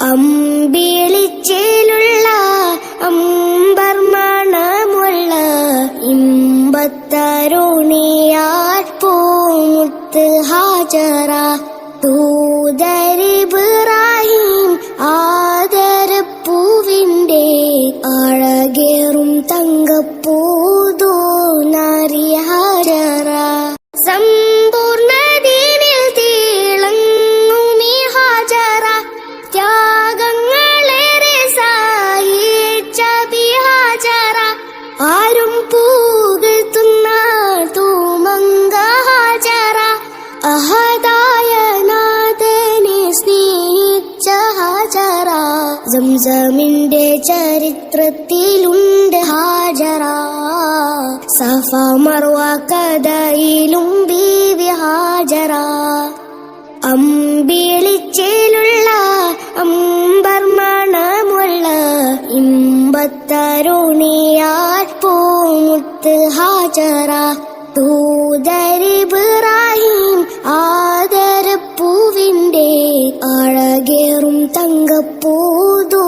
അമ്പിളിച്ചേലുള്ള അമ്പർ മണമുള്ള ഇമ്പത്തരുണിയാൽ പൂമുത്ത് ഹാജറ. തൂതരിബ്രാഹിം ആദരപ്പൂവിന്റെ അഴകേറും തങ്കപ്പൂതോ സ്നേഹിച്ച ഹാജറ സംസമിന്റെ ചരിത്രത്തിലുണ്ട് ഹാജറ. സഫ മർവ കഥയിലും ബീവി ഹാജറ. അമ്പിളിച്ചേലുള്ള അമ്പർ മണമുള്ള ഇമ്പത്തരുണിയാൽ പൂമുത്ത് ഹാജറ. തൂതരിബ്രാഹിം ആദരപ്പൂവിന്റെ അഴകേറും തങ്കപ്പൂതോ